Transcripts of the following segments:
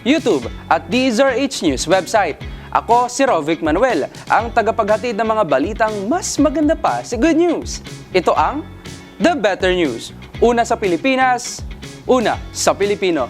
YouTube at DZRH News website. Ako si Rovic Manuel, ang tagapaghatid ng mga balitang mas maganda pa sa good news. Ito ang The Better News. Una sa Pilipinas, una sa Pilipino.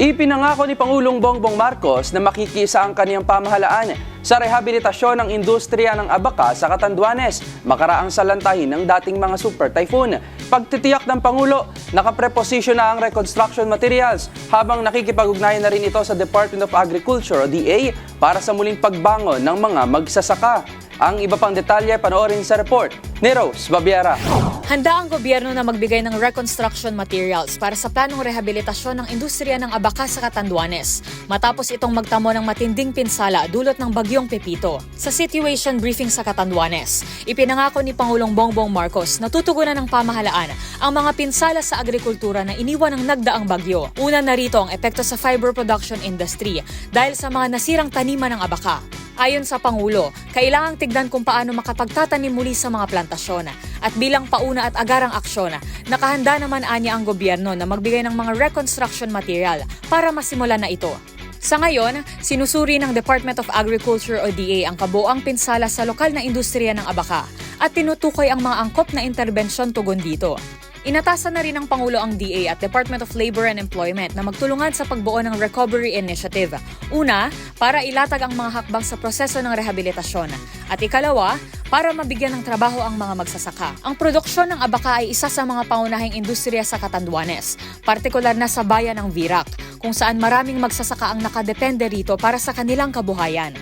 Ipinangako ni Pangulong Bongbong Marcos na makikisa ang kaniyang pamahalaan sa rehabilitasyon ng industriya ng abaka sa Catanduanes makaraang salantahin ng dating mga super typhoon. Pagtitiyak ng Pangulo, nakapreposisyon na ang reconstruction materials habang nakikipag-ugnayan na rin ito sa Department of Agriculture o DA para sa muling pagbangon ng mga magsasaka. Ang iba pang detalye panoorin sa report ni Rose Babiera. Handa ang gobyerno na magbigay ng reconstruction materials para sa planong rehabilitasyon ng industriya ng abaka sa Catanduanes matapos itong magtamo ng matinding pinsala dulot ng bagyong Pepito. Sa situation briefing sa Catanduanes, ipinangako ni Pangulong Bongbong Marcos na tutugunan ng pamahalaan ang mga pinsala sa agrikultura na iniwan ng nagdaang bagyo. Una na rito ang epekto sa fiber production industry dahil sa mga nasirang taniman ng abaka. Ayon sa Pangulo, kailangang tignan kung paano makapagtatanim muli sa mga plantasyon. At bilang pauna at agarang aksyon, nakahanda naman anya ang gobyerno na magbigay ng mga reconstruction material para masimulan na ito. Sa ngayon, sinusuri ng Department of Agriculture o DA ang kabuoang pinsala sa lokal na industriya ng abaka at tinutukoy ang mga angkop na interbensyon tugon dito. Inatasan na rin ng Pangulo ang DA at Department of Labor and Employment na magtulungan sa pagbuo ng Recovery Initiative. Una, para ilatag ang mga hakbang sa proseso ng rehabilitasyon. At ikalawa, para mabigyan ng trabaho ang mga magsasaka. Ang produksyon ng abaka ay isa sa mga pangunahing industriya sa Catanduanes, partikular na sa bayan ng Virac, kung saan maraming magsasaka ang nakadepende rito para sa kanilang kabuhayan.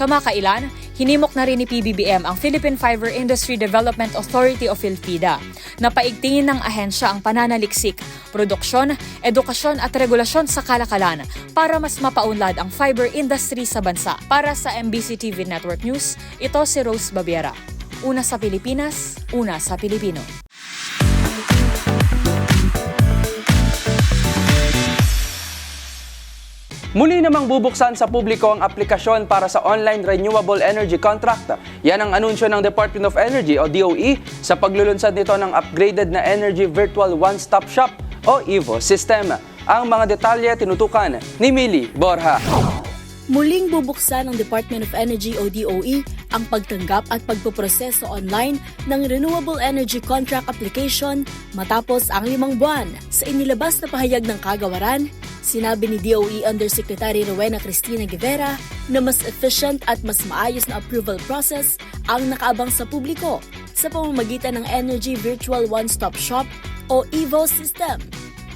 Kamakailan, hinimok na rin ni PBBM ang Philippine Fiber Industry Development Authority o PhilFIDA na paigtingin ng ahensya ang pananaliksik, produksyon, edukasyon at regulasyon sa kalakalan para mas mapaunlad ang fiber industry sa bansa. Para sa MBC TV Network News, ito si Rose Babiera. Una sa Pilipinas, una sa Pilipino. Muli namang bubuksan sa publiko ang aplikasyon para sa online renewable energy contract. Yan ang anunsyo ng Department of Energy o DOE sa paglulunsad nito ng upgraded na Energy Virtual One-Stop Shop o EVO system. Ang mga detalye tinutukan ni Mili Borja. Muling bubuksan ng Department of Energy o DOE ang pagtanggap at pagpoproseso online ng Renewable Energy Contract Application matapos ang limang buwan. Sa inilabas na pahayag ng kagawaran, sinabi ni DOE Undersecretary Rowena Cristina Guevara na mas efficient at mas maayos na approval process ang nakaabang sa publiko sa pamamagitan ng Energy Virtual One-Stop Shop o EVO system.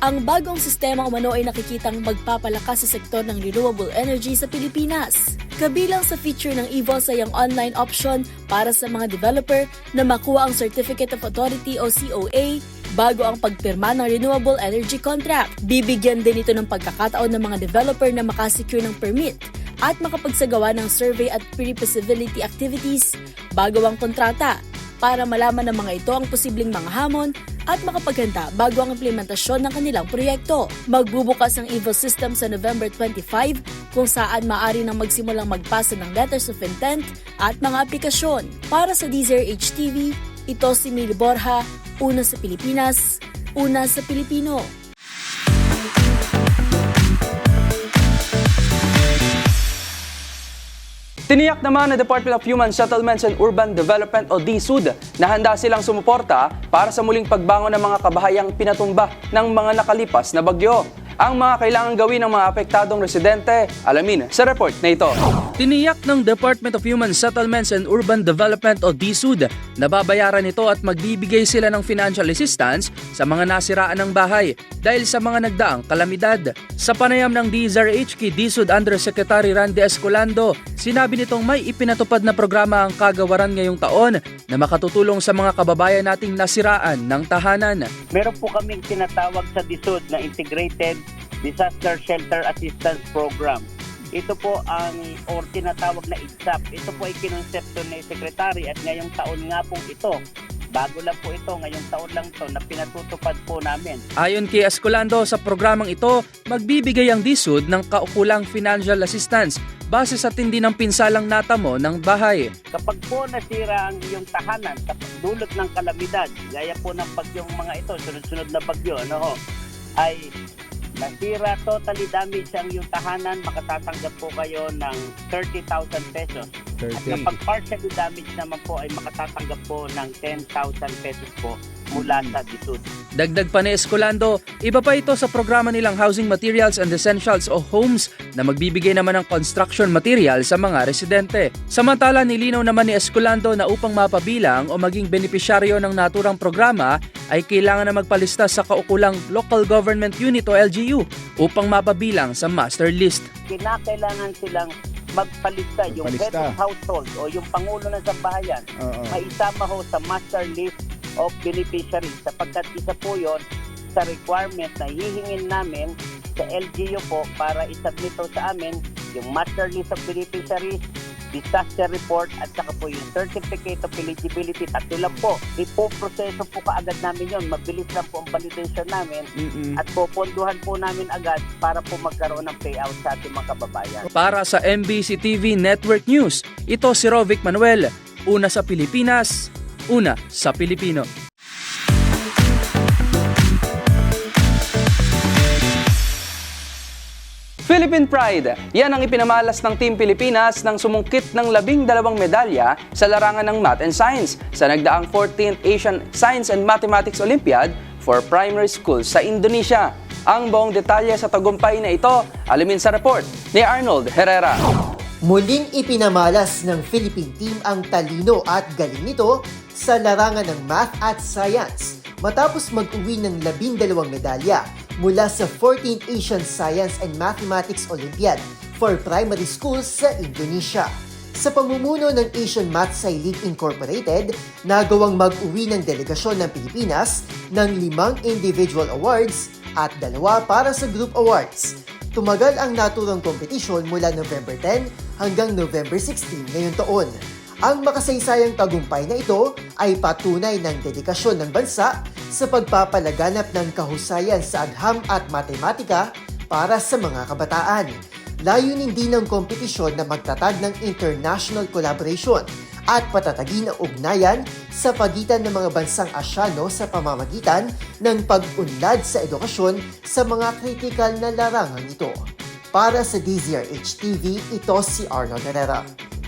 Ang bagong sistema umano ay nakikitang magpapalakas sa sektor ng renewable energy sa Pilipinas. Kabilang sa feature ng EVOS ay ang online option para sa mga developer na makuha ang Certificate of Authority o COA bago ang pagpirma ng renewable energy contract. Bibigyan din ito ng pagkakataon ng mga developer na makasecure ng permit at makapagsagawa ng survey at pre-feasibility activities bago ang kontrata para malaman ng mga ito ang posibleng mga hamon at makapaghanda bago ang implementasyon ng kanilang proyekto. Magbubukas ang EVO system sa November 25 kung saan maaari nang magsimulang magpasa ng letters of intent at mga aplikasyon. Para sa DZRH TV, ito si Mili Borja, una sa Pilipinas, una sa Pilipino. Tiniyak naman ng Department of Human Settlements and Urban Development o DSUD na handa silang sumuporta para sa muling pagbangon ng mga kabahayang pinatumba ng mga nakalipas na bagyo. Ang mga kailangan gawin ng mga apektadong residente, alamin sa report na ito. Tiniyak ng Department of Human Settlements and Urban Development o DSUD na babayaran ito at magbibigay sila ng financial assistance sa mga nasiraan ng bahay dahil sa mga nagdaang kalamidad. Sa panayam ng DZRH kay DSUD Undersecretary Randy Escolando, sinabi nitong may ipinatupad na programa ang kagawaran ngayong taon na makatutulong sa mga kababayan nating nasiraan ng tahanan. meron po kaming tinatawag sa DSUD na Integrated Disaster Shelter Assistance Program. Ito po ang or tinatawag na IDSAP. Ito po ay kinonsepto ni Secretary at ngayong taon nga po ito. Bago lang po ito, ngayong taon lang to na pinatutupad po namin. Ayon kay Escolando, sa programang ito, magbibigay ang DSUD ng kaukulang financial assistance base sa tindi ng pinsalang natamo ng bahay. Kapag po nasira ang iyong tahanan, kapag dulot ng kalamidad, gaya po ng bagyong mga ito, sunod-sunod na bagyo, ano ho, ay nasira, totally damage ang iyong tahanan, makatatanggap po kayo ng 30,000 pesos. At kapag partially damaged naman po ay makatatanggap po ng 10,000 pesos po mula sa DSUD. Dagdag pa ni Escolando, iba pa ito sa programa nilang Housing Materials and Essentials o HOMES na magbibigay naman ng construction material sa mga residente. Samantala, nilinaw naman ni Escolando na upang mapabilang o maging benepisyaryo ng naturang programa ay kailangan na magpalista sa kaukulang Local Government Unit o LGU upang mapabilang sa master list. Kinakailangan silang magpalista yung head of household o yung pangulo ng sambahayan maisama ho sa master list of beneficiaries sapagkat isa po yon sa requirement na hihingin namin sa LGU po para isubmit sa amin yung master list of beneficiaries disaster report at saka po yung certificate of eligibility. Tatlo lang po. Ipoproseso po kaagad namin yon mabilis lang po ang validation namin at poponduhan po namin agad para po magkaroon ng payout sa ating mga kababayan. Para sa MBC TV Network News, ito si Rovic Manuel. Una sa Pilipinas, una sa Pilipino. Philippine Pride. Yan ang ipinamalas ng Team Pilipinas nang sumungkit ng labing dalawang medalya sa larangan ng Math and Science sa nagdaang 14th Asian Science and Mathematics Olympiad for Primary Schools sa Indonesia. Ang buong detalye sa tagumpay na ito, alamin sa report ni Arnold Herrera. Muling ipinamalas ng Philippine team ang talino at galing nito sa larangan ng math at science matapos mag-uwi ng labindalawang medalya mula sa 14th Asian Science and Mathematics Olympiad for primary schools sa Indonesia. Sa pamumuno ng Asian Math Sci League Incorporated, nagawang mag-uwi ng delegasyon ng Pilipinas ng limang individual awards at dalawa para sa group awards. Tumagal ang naturang kompetisyon mula November 10 hanggang November 16 ngayong taon. Ang makasaysayang tagumpay na ito ay patunay ng dedikasyon ng bansa sa pagpapalaganap ng kahusayan sa agham at matematika para sa mga kabataan. Layunin din ng kompetisyon na magtatag ng international collaboration at patatagin ang ugnayan sa pagitan ng mga bansang Asyano sa pamamagitan ng pag-unlad sa edukasyon sa mga kritikal na larangan ito. Para sa DZRH TV, ito si Arnold Herrera.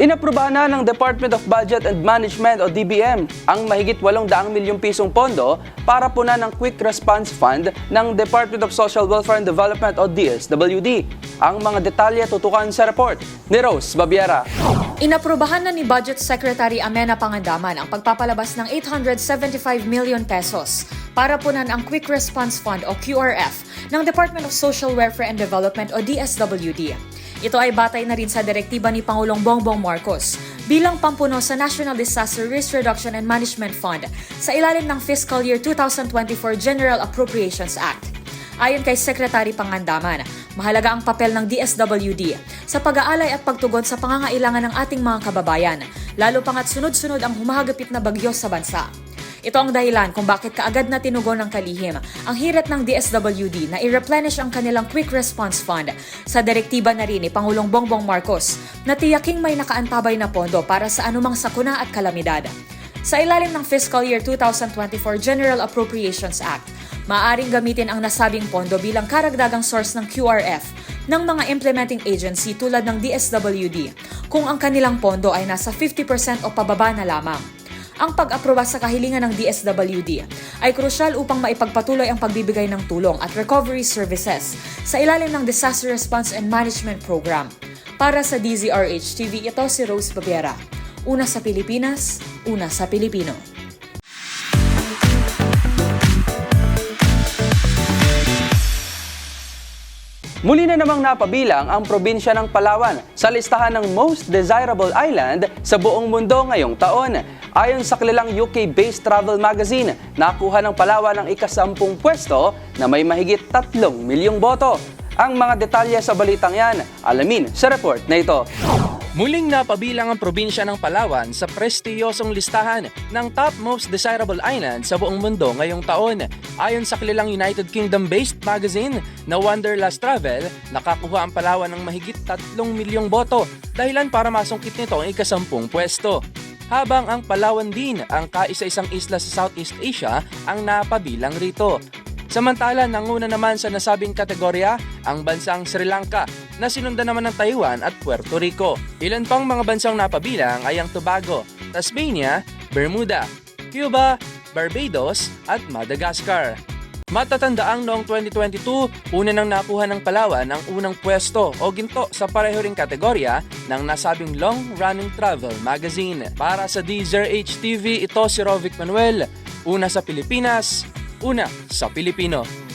Inaprubahan na ng Department of Budget and Management o DBM ang mahigit 800 milyong pisong pondo para punan ng Quick Response Fund ng Department of Social Welfare and Development o DSWD. Ang mga detalye tutukan sa report ni Rose Babiera. Inaprubahan na ni Budget Secretary Amena Pangandaman ang pagpapalabas ng 875 million pesos para punan ang Quick Response Fund o QRF ng Department of Social Welfare and Development o DSWD. Ito ay batay na rin sa direktiba ni Pangulong Bongbong Marcos bilang pampuno sa National Disaster Risk Reduction and Management Fund sa ilalim ng Fiscal Year 2024 General Appropriations Act. Ayon kay Secretary Pangandaman, mahalaga ang papel ng DSWD sa pag-aalay at pagtugon sa pangangailangan ng ating mga kababayan, lalo pangat sunod-sunod ang humahagapit na bagyo sa bansa. Ito ang dahilan kung bakit kaagad na tinugon ng kalihim ang hirit ng DSWD na i-replenish ang kanilang Quick Response Fund sa direktiba na rin ni Pangulong Bongbong Marcos na tiyaking may nakaantabay na pondo para sa anumang sakuna at kalamidad. Sa ilalim ng Fiscal Year 2024 General Appropriations Act, maaaring gamitin ang nasabing pondo bilang karagdagang source ng QRF ng mga implementing agency tulad ng DSWD kung ang kanilang pondo ay nasa 50% o pababa na lamang. Ang pag-aproba sa kahilingan ng DSWD ay krusyal upang maipagpatuloy ang pagbibigay ng tulong at recovery services sa ilalim ng Disaster Response and Management Program. Para sa DZRH TV, ito si Rose Babiera. Una sa Pilipinas, una sa Pilipino. Muli na namang napabilang ang probinsya ng Palawan sa listahan ng Most Desirable Island sa buong mundo ngayong taon. Ayon sa kilalang UK-based travel magazine, nakuha ng Palawan ang ikasampung pwesto na may mahigit 3 milyong boto. Ang mga detalye sa balitang yan, alamin sa report na ito. Muling napabilang ang probinsya ng Palawan sa prestiyosong listahan ng top most desirable island sa buong mundo ngayong taon. Ayon sa kilalang United Kingdom-based magazine na Wanderlust Travel, nakakuha ang Palawan ng mahigit 3 milyong boto dahilan para masungkit nito ang ikasampung pwesto. Habang ang Palawan din ang kaisa-isang isla sa Southeast Asia ang napabilang rito. Samantala, nanguna naman sa nasabing kategorya ang bansang Sri Lanka na sinundan naman ng Taiwan at Puerto Rico. Ilan pang mga bansang napabilang ay ang Tobago, Tasmania, Bermuda, Cuba, Barbados at Madagascar. Matatandaang noong 2022, una nang nakuha ng Palawan ang unang pwesto o ginto sa pareho ring kategorya ng nasabing long-running travel magazine. Para sa DZRH TV, ito si Rovic Manuel, una sa Pilipinas, una sa Pilipino.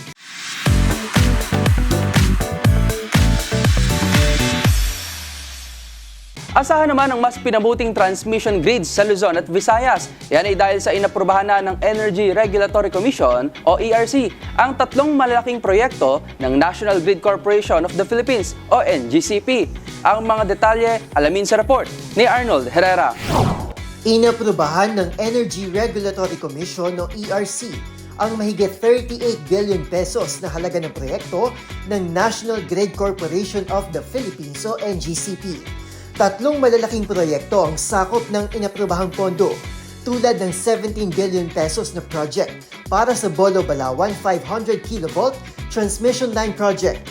Asahan naman ang mas pinabuting transmission grids sa Luzon at Visayas. Yan ay dahil sa inaprubahan na ng Energy Regulatory Commission o ERC ang tatlong malalaking proyekto ng National Grid Corporation of the Philippines o NGCP. Ang mga detalye alamin sa report ni Arnold Herrera. Inaprubahan ng Energy Regulatory Commission o ERC ang mahigit 38 billion pesos na halaga ng proyekto ng National Grid Corporation of the Philippines o NGCP. Tatlong malalaking proyekto ang sakop ng inaprubahang pondo tulad ng 17 billion pesos na project para sa Bolo Balawan 500 kilovolt transmission line project.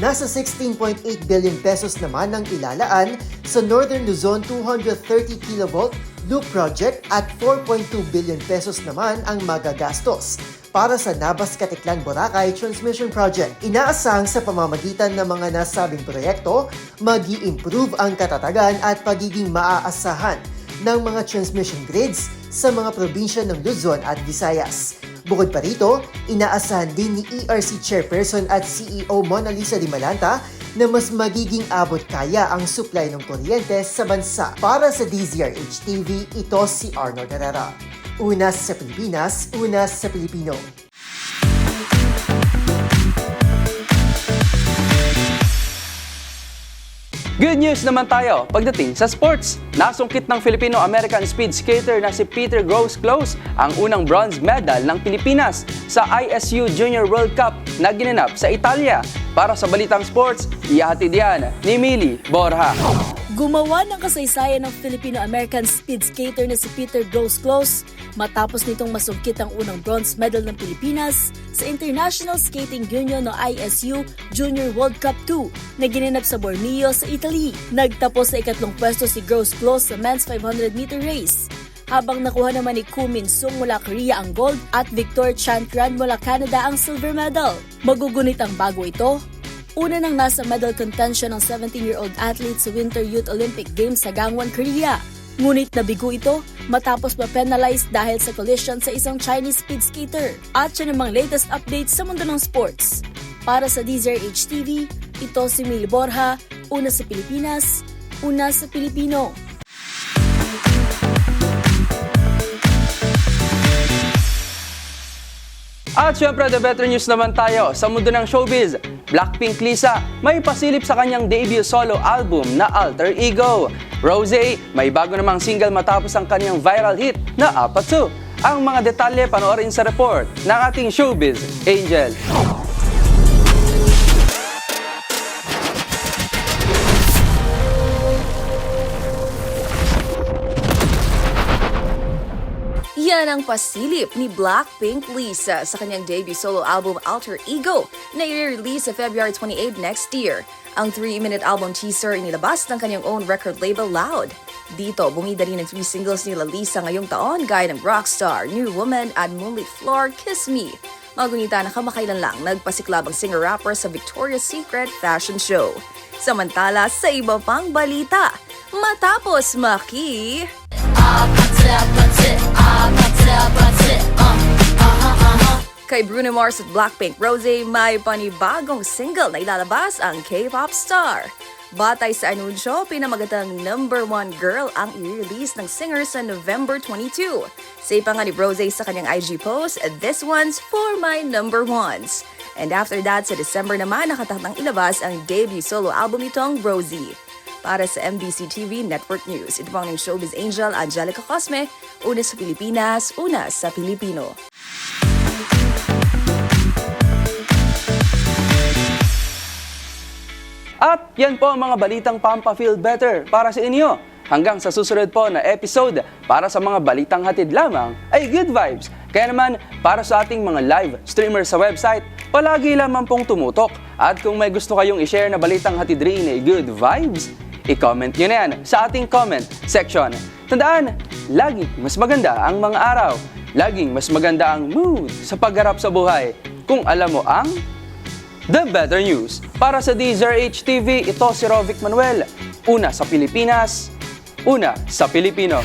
Nasa 16.8 billion pesos naman ang ilalaan sa Northern Luzon 230 kilovolt loop project at 4.2 billion pesos naman ang magagastos para sa Nabas Katiklan Boracay Transmission Project. Inaasang sa pamamagitan ng mga nasabing proyekto, mag improve ang katatagan at pagiging maaasahan ng mga transmission grids sa mga probinsya ng Luzon at Visayas. Bukod pa rito, inaasahan din ni ERC Chairperson at CEO Mona Lisa Limalanta na mas magiging abot kaya ang supply ng kuryente sa bansa. Para sa DZRH TV, ito si Arnold Herrera. Una sa Pilipinas, una sa Pilipino. Good news naman tayo pagdating sa sports. Nasungkit ng Filipino-American speed skater na si Peter Gross Close ang unang bronze medal ng Pilipinas sa ISU Junior World Cup na ginanap sa Italia. Para sa Balitang Sports, ihahatid yan ni Mili Borja. Gumawa ng kasaysayan ng Filipino-American speed skater na si Peter Gross Close matapos nitong masungkit ang unang bronze medal ng Pilipinas sa International Skating Union o ISU Junior World Cup 2 na ginanap sa Bormio sa Italy. Nagtapos sa ikatlong pwesto si Gross Close sa men's 500 meter race habang nakuha naman ni Kumin Sung mula Korea ang gold at Victor Chantran mula Canada ang silver medal. Magugunit ang bago ito Una nang nasa medal contention ng 17-year-old athlete sa Winter Youth Olympic Games sa Gangwon, Korea. Ngunit nabigo ito matapos ma-penalize dahil sa collision sa isang Chinese speed skater. At siya namang latest updates sa mundo ng sports. Para sa DZRH TV, ito si Mil Borja, una sa Pilipinas, una sa Pilipino. At syempre, the better news naman tayo sa mundo ng showbiz. Blackpink Lisa may pasilip sa kanyang debut solo album na Alter Ego. Rosé may bago namang single matapos ang kanyang viral hit na Apatu. Ang mga detalye panoorin sa report ng ating showbiz Angel. Yan ang pasilip ni Blackpink Lisa sa kanyang debut solo album Alter Ego na i-release sa February 28 next year. Ang 3-minute album teaser inilabas ng kanyang own record label Loud. Dito, bumida rin ang three singles nila Lisa ngayong taon gaya ng Rockstar, New Woman at Moonlit Floor, Kiss Me. Magunita na kamakailan lang nagpasiklab ang singer-rapper sa Victoria's Secret Fashion Show. Samantala, sa iba pang balita, matapos maki... Kay Bruno Mars at Blackpink Rosé, may panibagong single na ilalabas ang K-pop star. Batay sa anunsyo, pinamagatang number one girl ang i-release ng singer sa November 22. Sa ipa nga ni Rosé sa kanyang IG post, this one's for my number ones. And after that, sa December naman, nakatakdang ilabas ang debut solo album nitong Rosie. Para sa MBC TV Network News, ito pang ng showbiz angel Angelica Cosme, una sa Pilipinas, una sa Pilipino. At yan po ang mga balitang Pampa Feel Better para sa inyo. Hanggang sa susunod po na episode para sa mga balitang hatid lamang ay good vibes. Kaya naman, para sa ating mga live streamers sa website, palagi lamang pong tumutok. At kung may gusto kayong i-share na balitang hatid rin ay good vibes, i-comment nyo na yan sa ating comment section. Tandaan, lagi mas maganda ang mga araw. Laging mas maganda ang mood sa pagharap sa buhay. Kung alam mo ang The Better News. Para sa DZRH TV, ito si Rovic Manuel. Una sa Pilipinas, una sa Pilipino.